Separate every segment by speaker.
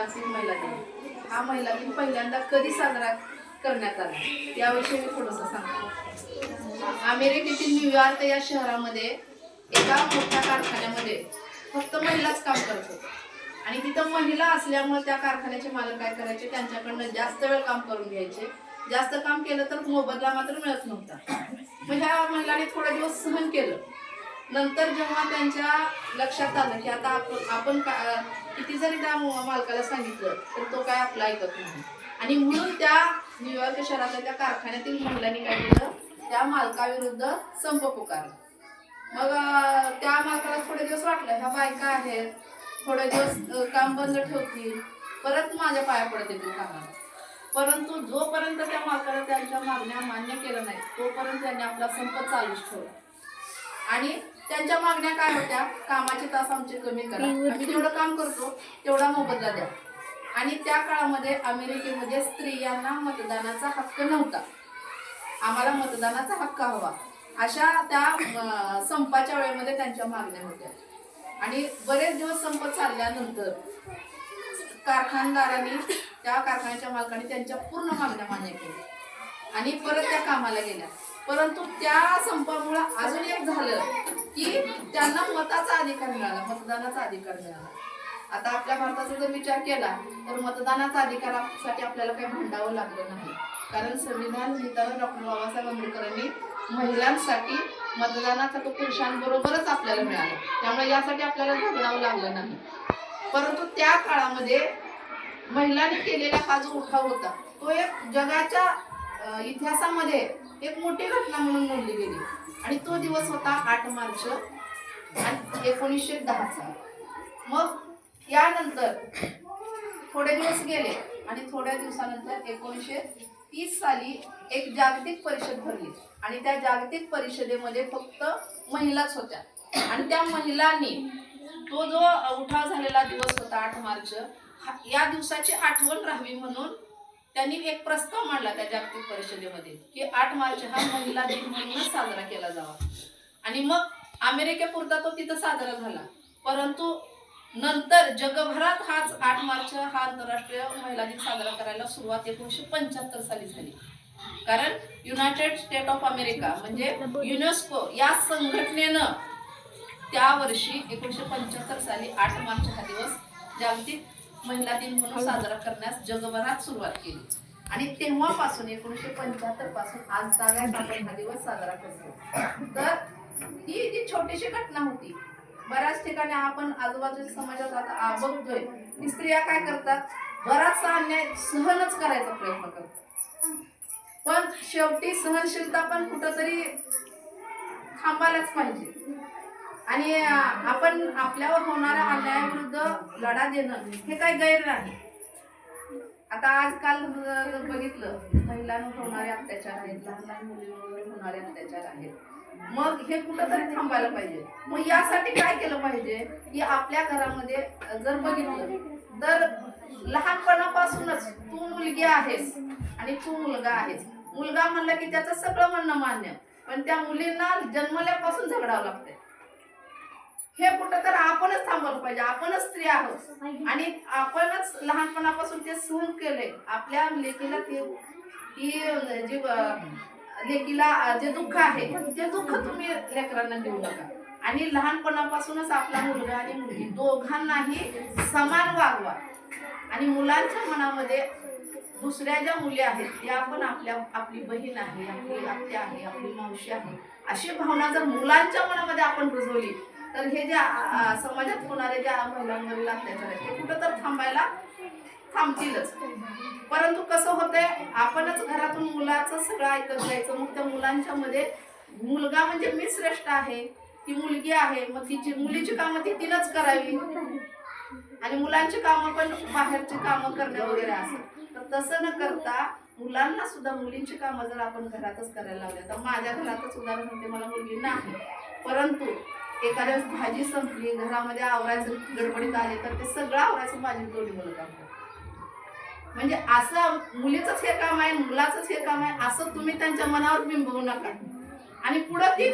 Speaker 1: जागतिक महिला दिन हा महिला दिन पहिल्यांदा कधी साजरा करण्यात आला? याविषयी मी थोडंसं सांगतो. अमेरिकेतील न्यूयॉर्क या शहरामध्ये एका मोठ्या कारखान्यामध्ये फक्त महिलाच काम करत होत्या आणि तिथं महिला असल्यामुळे त्या कारखान्याचे मालक काय करायचे? त्यांच्याकडनं जास्त वेळ काम करून घ्यायचे. जास्त काम केलं तर मोबदला मात्र मिळत नव्हता. मग ह्या महिलाने थोडा दिवस सहन केलं. नंतर जेव्हा त्यांच्या लक्षात आलं की आता आपण आपण किती जरी त्या मालकाला सांगितलं तर तो काय आपला ऐकत नाही. आणि म्हणून त्या न्यूयॉर्क शहरातल्या त्या कारखान्यातील महिलांनी काय केलं? त्या मालकाविरुद्ध संप पुकारला. मग त्या मालकाला थोडे दिवस वाटलं ह्या बायका आहेत थोडे दिवस काम बंद ठेवतील परत माझ्या पाया पडत येतील कामाला. परंतु जोपर्यंत त्या मालकाला त्यांच्या मागण्या मान्य केलं नाही तोपर्यंत त्यांनी आपला संप चालूच ठेवला. आणि त्यांच्या मागण्या काय होत्या? कामाचे तास आमचे कमी करा. आम्ही जेवढं काम करतो तेवढा मोबदला द्या. आणि त्या काळामध्ये अमेरिकेमध्ये स्त्रियांना मतदानाचा हक्क नव्हता. आम्हाला मतदानाचा हक्क हवा. अशा त्या संपाच्या वेळेमध्ये त्यांच्या मागण्या होत्या. आणि बरेच दिवस संप चालल्यानंतर कारखानदारांनी त्या कारखान्याच्या मालकाने त्यांच्या पूर्ण मागण्या मान्य केल्या. आणि परत त्या कामाला गेल्या. परंतु त्या संपामुळं अजून एक झालं की त्यांना मताचा अधिकार मिळाला मतदानाचा अधिकार मिळाला. आता आपल्या भारताचा जर विचार केला तर मतदानाचा अधिकारासाठी आपल्याला काही भांडावं लागलं नाही. कारण संविधान लिहिताना डॉक्टर बाबासाहेब आंबेडकरांनी महिलांसाठी मतदानाचा तो पुरुषांबरोबरच आपल्याला मिळाला. त्यामुळे यासाठी आपल्याला झगडावं लागलं नाही. परंतु त्या काळामध्ये महिलांनी केलेला हा जो उठाव होता तो एक जगाच्या इतिहासामध्ये एक मोठी घटना म्हणून नोंदली गेली. आणि तो दिवस होता आठ मार्च आणि एकोणीसशे दहाचा. मग यानंतर थोडे दिवस गेले आणि थोड्या दिवसानंतर एकोणीसशे तीस साली एक जागतिक परिषद भरली. आणि त्या जागतिक परिषदेमध्ये फक्त महिलाच होत्या. आणि त्या महिलांनी तो जो उठाव झालेला दिवस होता आठ मार्च या दिवसाची आठवण राहावी म्हणून त्यांनी एक प्रस्ताव मांडला त्या जागतिक परिषदेमध्ये की आठ मार्च हा महिला दिन म्हणूनच साजरा केला जावा. आणि मग अमेरिकेपुरता तो तिथं साजरा झाला. परंतु नंतर जगभरात हाच आठ मार्च हा आंतरराष्ट्रीय महिला दिन साजरा करायला सुरुवात एकोणीसशे पंच्याहत्तर साली झाली. कारण युनायटेड स्टेट ऑफ अमेरिका म्हणजे युनेस्को या संघटनेनं त्या वर्षी एकोणीसशे पंच्याहत्तर साली आठ मार्च हा दिवस जागतिक महिला दिन म्हणून साजरा करण्यास जगभरात सुरुवात केली. आणि तेव्हापासून एकोणीसशे पंच्याहत्तरपासून आज तागायत आपण हा दिवस साजरा करतो. तर ही जी छोटीशी घटना होती बऱ्याच ठिकाणी आपण आजूबाजूच्या समाजात आता आ- बघतोय की स्त्रिया काय करतात? बराचसा अन्याय सहनच करायचा प्रयत्न करतात. पण शेवटी सहनशीलता पण कुठंतरी थांबायलाच पाहिजे. आणि आपण आपल्यावर होणाऱ्या अन्यायाविरुद्ध लढा देणं हे काही गैर नाही. आता आजकाल जर बघितलं महिलांवर होणारे अत्याचार आहेत लहान लहान मुलींवर होणारे अत्याचार आहेत. मग हे कुठंतरी थांबायला पाहिजे. मग यासाठी काय केलं पाहिजे? की आपल्या घरामध्ये जर बघितलं तर लहानपणापासूनच तू मुलगी आहेस आणि तू मुलगा आहेस. मुलगा म्हणलं की त्याचं सगळं म्हणणं मान्य पण त्या मुलींना जन्मल्यापासून झगडावं लागतंय. हे कुठं तर आपणच थांबवलं पाहिजे आपणच स्त्री आहोत. आणि आपणच लहानपणापासून ते सहन केले आपल्या लेकीला ते ती जी लेकीला जे दुःख आहे ते दुःख तुम्ही लेकरांना देऊ नका. आणि लहानपणापासूनच आपला मुलगा आणि मुलगी दोघांनाही समान वागवा. आणि मुलांच्या मनामध्ये दुसऱ्या ज्या मुली आहेत त्या पण आपल्या आपली बहीण आहे आपली आत्या आहे आपली मावशी आहे अशी भावना जर मुलांच्या मनामध्ये आपण रुजवली तर हे जे समाजात होणारे ज्या महिलांवरील अत्याचार आहेत ते कुठं तर थांबायला थांबतीलच. परंतु कसं होतंय आपणच घरातून मुलाचं सगळं ऐकत जायचं मग त्या मुलांच्या मध्ये मुलगा म्हणजे मी श्रेष्ठ आहे ती मुलगी आहे मग तिची मुलीची कामं ती तिनंच करावी. आणि मुलांची कामं पण बाहेरची कामं करणे वगैरे असं तर तसं न करता मुलांना सुद्धा मुलींची कामं जर आपण घरातच करायला लावल्या तर माझ्या घरातच उदाहरण होते मला मुलगी नाही. परंतु एखाद्या वेळेस भाजी संपली घरामध्ये आवरायचं गडबडीत आले तर ते सगळं आवरायचं माझी दोन्ही मुलं काम करतात. म्हणजे असं मुलीचंच हे काम आहे मुलाचंच हे काम आहे असं तुम्ही त्यांच्या मनावर बिंबवू नका. आणि पुढं ती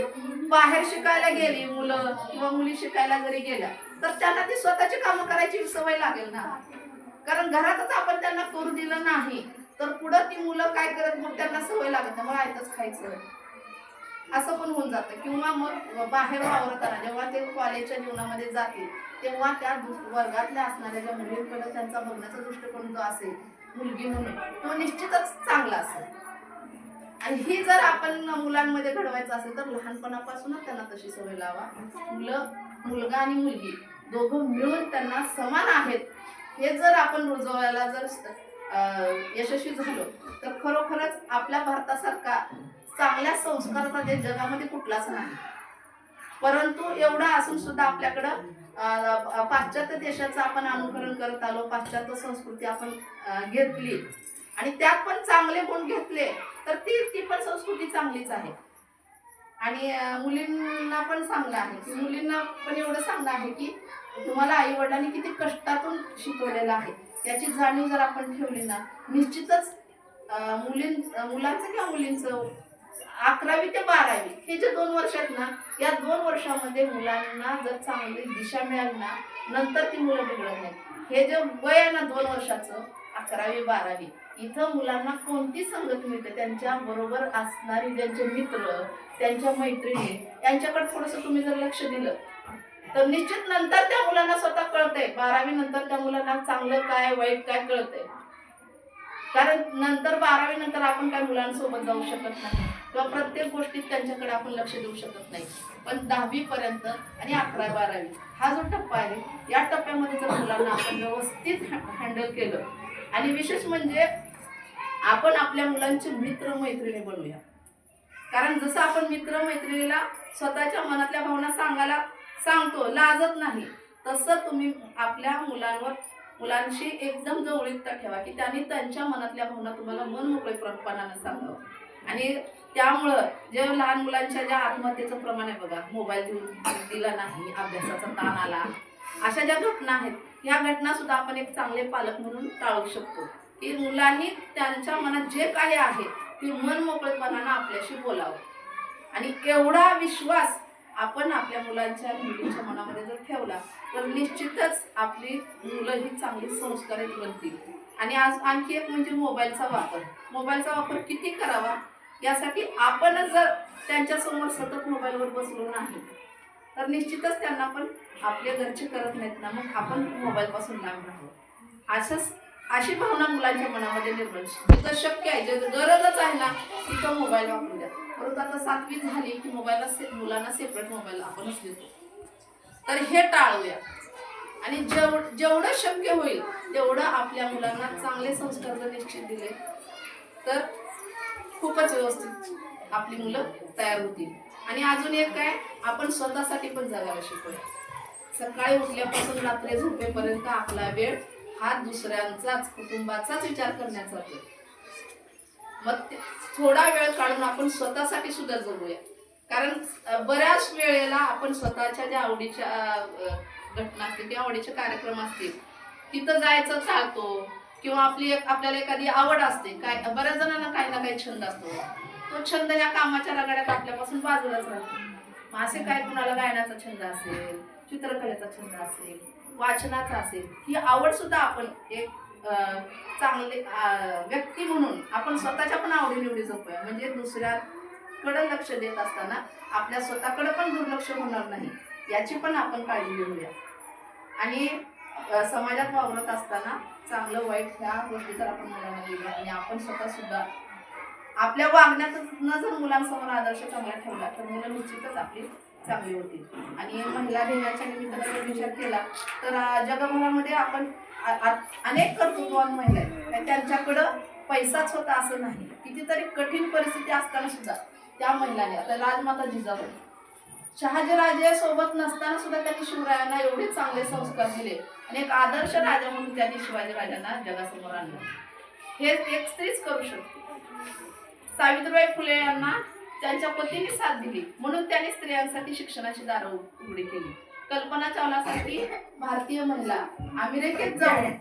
Speaker 1: बाहेर शिकायला गेली मुलं किंवा मुली शिकायला जरी गेल्या तर त्यांना ती स्वतःची कामं करायची सवय लागेल ना. कारण घरातच आपण त्यांना करू दिलं नाही तर पुढं ती मुलं काय करत मग त्यांना सवय लागत नाही मला आयतच खायचं. असं पण होऊन जातं. किंवा मग बाहेर वावरताना जेव्हा ते कॉलेजच्या जीवनामध्ये जातील तेव्हा त्या वर्गातल्या असणाऱ्या ज्या मुलींकडे त्यांचा बघण्याचा दृष्टिकोन जो असेल मुलगी म्हणून तो निश्चितच चांगला असेल. आणि ही जर आपण मुलांमध्ये घडवायचं असेल तर लहानपणापासूनच त्यांना तशी सवय लावा. मुलं मुलगा आणि मुलगी दोघं मिळून त्यांना समान आहेत. हे जर आपण रुजवायला जर अं, यशस्वी झालो तर खरोखरच आपल्या भारतासारखा चांगल्या संस्काराचा देश जगामध्ये कुठलाच नाही. परंतु एवढं असून सुद्धा आपल्याकडं पाश्चात्य देशाचं आपण अनुकरण करत आलो पाश्चात्य संस्कृती आपण घेतली आणि त्यात पण चांगले गुण घेतले तर ती ती पण संस्कृती चांगलीच आहे. आणि मुलींना पण चांगलं आहे. की मुलींना पण एवढं चांगलं आहे की तुम्हाला आई वडिलांनी किती कष्टातून शिकवलेलं आहे. याची जाणीव जर आपण ठेवली ना निश्चितच मुलीं मुलांचं किंवा मुलींचं अकरावी ते बारावी हे जे दोन वर्ष आहेत ना या दोन वर्षामध्ये मुलांना जर चांगली दिशा मिळाली ना नंतर ती मुलं बिघडत नाही हे जे वय आहे ना दोन वर्षाचं अकरावी बारावी इथं मुलांना कोणती संगत मिळते? त्यांच्या बरोबर असणारी त्यांचे मित्र त्यांच्या मैत्रिणी यांच्याकडे थोडंसं तुम्ही जर लक्ष दिलं तर निश्चित नंतर त्या मुलांना स्वतः कळतंय. बारावी नंतर त्या मुलांना चांगलं काय वाईट काय कळतंय. कारण नंतर बारावी नंतर आपण काय मुलांसोबत जाऊ शकत नाही. किंवा प्रत्येक गोष्टीत त्यांच्याकडे आपण लक्ष देऊ शकत नाही. पण दहावीपर्यंत आणि अकरा बारावी हा जो टप्पा आहे या टप्प्यामध्ये जर मुलांना आपण व्यवस्थित हँडल केलं आणि विशेष म्हणजे आपण आपल्या मुलांचे मित्र मैत्रिणी बनवूया कारण जसं आपण मित्र मैत्रिणीला स्वतःच्या मनातल्या भावना सांगायला सांगतो लाजत नाही तसं तुम्ही आपल्या मुलांवर मुलांशी एकदम जवळीकता ठेवा की त्यांनी त्यांच्या मनातल्या भावना तुम्हाला मन मोकळेपणाने सांगावं. आणि त्यामुळं जे लहान मुलांच्या ज्या आत्महत्येचं प्रमाण आहे बघा मोबाईल देऊन दिला नाही अभ्यासाचा ताण आला अशा ज्या घटना आहेत या घटना सुद्धा आपण एक चांगले पालक म्हणून टाळू शकतो. की मुलांनी त्यांच्या मनात जे काही आहे ते मन मोकळेपणानं आपल्याशी बोलावं. आणि एवढा विश्वास आपण आपल्या मुलांच्या मुलींच्या मनामध्ये जर ठेवला तर निश्चितच आपली मुलं ही चांगली संस्कारित बनतील. आणि आज आणखी एक म्हणजे मोबाईलचा वापर. मोबाईलचा वापर किती करावा? यासाठी आपणच जर त्यांच्यासमोर सतत मोबाईलवर बसलो नाही तर निश्चितच त्यांना पण आपले घरचे करत नाहीत ना. मग आपण मोबाईलपासून लांब राहू. असंच अशी भावना मुलांच्या मनामध्ये निर्माण जिथं शक्य आहे. जे गरजच आहे ना तिथं मोबाईल वापरू द्या. परंतु आता सातवी झाली की मोबाईलला से मुलांना सेपरेट मोबाईल आपणच देतो. तर हे टाळूया. आणि जेव जेवढं शक्य होईल तेवढं आपल्या मुलांना चांगले संस्कार जर निश्चित दिले तर खूपच व्यवस्थित आपली मुलं तयार होतील. आणि अजून एक काय आपण स्वतःसाठी पण जगायला शिकूया. सकाळी उठल्यापासून रात्री झोपेपर्यंत आपला वेळ हा दुसऱ्यांचाच कुटुंबाचाच विचार करण्याचा वेळ मग ते- थोडा वेळ काढून आपण स्वतःसाठी सुद्धा जगूया. कारण बऱ्याच वेळेला आपण स्वतःच्या ज्या आवडीच्या घटना असतील किंवा आवडीचे कार्यक्रम असतील तिथं जायचं चालतो. किंवा आपली एक आपल्याला एखादी आवड असते काय बऱ्याच जणांना काही ना काही छंद असतो. तो छंद या कामाच्या रगाड्यात आपल्यापासून बाजूलाच राहतो. असे काय कुणाला गायनाचा छंद असेल चित्रकलेचा छंद असेल वाचनाचा असेल ही आवड सुद्धा आपण एक चांगले व्यक्ती म्हणून आपण स्वतःच्या पण आवडीनिवडी जपूया म्हणजे दुसऱ्याकडे लक्ष देत असताना आपल्या स्वतःकडे पण दुर्लक्ष होणार नाही. याची पण आपण काळजी घेऊया. आणि समाजात वावरत असताना चांगलं वाईट ह्या गोष्टी जर आपण मुलांना दिल्या आणि आपण स्वतः सुद्धा आपल्या वागण्यातून जर मुलांसमोर आदर्श चांगला ठेवला तर मुलं निश्चितच आपली चांगली होतील. आणि महिला दिनाच्या निमित्तानं जर विचार केला तर जगभरामध्ये आपण आ- अनेक कर्तृत्वान महिला आहेत. त्यांच्याकडं पैसाच होता असं नाही. कितीतरी कठीण परिस्थिती असताना सुद्धा त्या महिलाने आता राजमाता जिजाबाई शहाजीराजे सोबत नसताना सुद्धा त्यांनी शिवरायांना एवढे चांगले संस्कार दिले. आणि एक आदर्श राजा म्हणून त्यांनी शिवाजी राजांना जगासमोर आणलं. हे एक स्त्रीच करू शकते. सावित्रीबाई फुले यांना त्यांच्या पतीने साथ दिली. म्हणून त्यांनी स्त्रियांसाठी शिक्षणाची दारं उघडी केली. कल्पना चावलासाठी भारतीय महिला अमेरिकेत जाऊन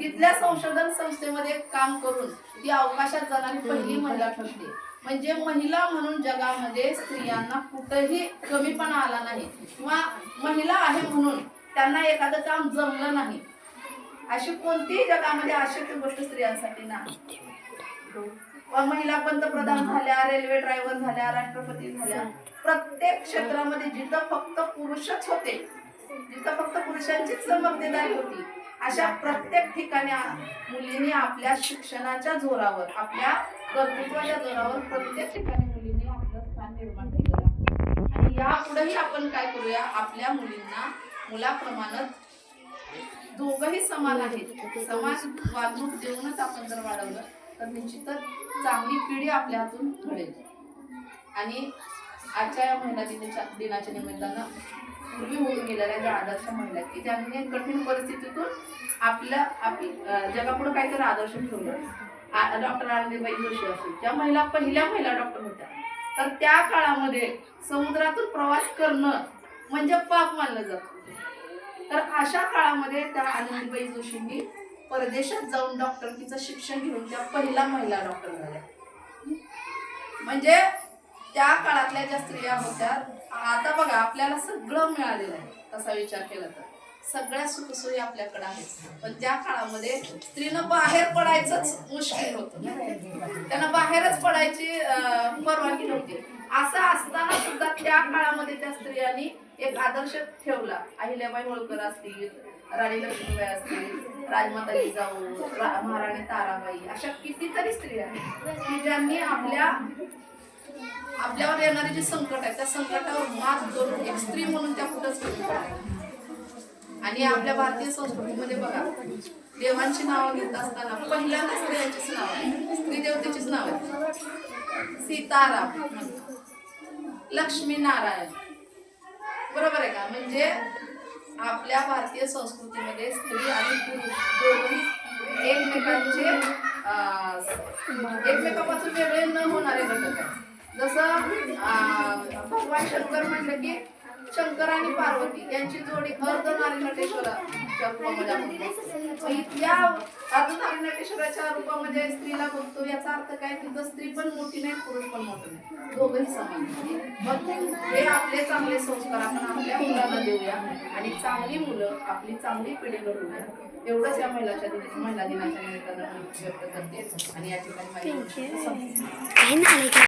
Speaker 1: तिथल्या संशोधन संस्थेमध्ये काम करून ती अवकाशात जाणारी पहिली महिला ठरली. म्हणजे महिला म्हणून जगामध्ये स्त्रियांना कुठंही कमीपणा आला नाही. किंवा महिला आहे म्हणून त्यांना एखादं काम जमलं नाही. अशी कोणतीही जगामध्ये अशक्य गोष्ट स्त्रियांसाठी नाही. महिला पंतप्रधान झाल्या रेल्वे ड्रायव्हर झाल्या राष्ट्रपती झाल्या. प्रत्येक क्षेत्रामध्ये जिथं फक्त पुरुषच होते जिथं फक्त पुरुषांचीच जबाबदारी होती अशा प्रत्येक ठिकाणी मुलींनी आपल्या शिक्षणाच्या जोरावर आपल्या कर्तृत्वाच्या जोरावर. प्रत्येक ठिकाणी मुलींनी आपलं स्थान निर्माण केलेलं आहे. आणि यापुढेही आपण काय करूया? आपल्या मुलींना मुलाप्रमाणच दोघही समान आहेत. समान वागणूक देऊनच आपण जर वाढवलं तर निश्चितच चांगली पिढी आपल्या हातून घडेल. आणि आजच्या या महिला दिनाच्या दिनाच्या निमित्तानं पूर्वी होऊन गेलेल्या ज्या आदर्श महिला की ज्यांनी कठीण परिस्थितीतून आपल्या आपली अं, जगापुढे काहीतरी आदर्श ठेवलं. डॉक्टर आनंदीबाई जोशी असतील ज्या महिला पहिल्या महिला डॉक्टर होत्या. तर त्या काळामध्ये समुद्रातून प्रवास करणं म्हणजे पाप मानलं जातं तर अशा काळामध्ये त्या आनंदीबाई जोशींनी परदेशात जाऊन डॉक्टरकीचं शिक्षण घेऊन त्या पहिल्या महिला डॉक्टर झाल्या. म्हणजे त्या काळातल्या ज्या स्त्रिया होत्या आता बघा आपल्याला सगळं मिळालेलं आहे तसा विचार केला तर. सगळ्या सुखसोयी आपल्याकडे आहेत. पण त्या काळामध्ये स्त्रीनं बाहेर पडायचंच मुश्किल होतं. त्यांना बाहेरच पडायची परवानगी नव्हती. असं असताना सुद्धा त्या काळामध्ये त्या स्त्रियांनी एक आदर्श ठेवला. अहिल्याबाई होळकर असतील राणी लक्ष्मीबाई असतील राजमाता जिजाऊ महाराणी ताराबाई अशा कितीतरी स्त्रिया आहेत की ज्यांनी आपल्या आपल्यावर येणारे जे संकट आहे त्या संकटावर मात करून एक स्त्री म्हणून त्या कुठंच आणि आपल्या भारतीय संस्कृतीमध्ये बघा देवांची नावं घेत असताना पहिल्यांदा स्त्रियांचीच नाव आहे स्त्री देवतेचीच नाव आहे सीताराम लक्ष्मी नारायण बरोबर आहे का? म्हणजे आपल्या भारतीय संस्कृतीमध्ये स्त्री आणि पुरुष दोन्ही एकमेकांचे एकमेकापासून वेगळे न होणारे घटक आहे जसं भगवान शंकर म्हटलं की शंकर आणि पार्वती यांची जोडी अर्धनारी नटेश्वराच्या रूपामध्ये आपण स्त्रीला बघतो याचा अर्थ काय? तिथं स्त्री पण मोठी नाही पुरुष पण मोठं नाही. दोघंही समान मग हे आपले चांगले संस्कार आपण आपल्या मुलांना देऊया. आणि चांगली मुलं आपली चांगली पिढी घडवूया एवढंच या महिलाच्या महिला दिनाच्या निमित्तानं व्यक्त करते. आणि या ठिकाणी माझी संपते.
Speaker 2: काही नाही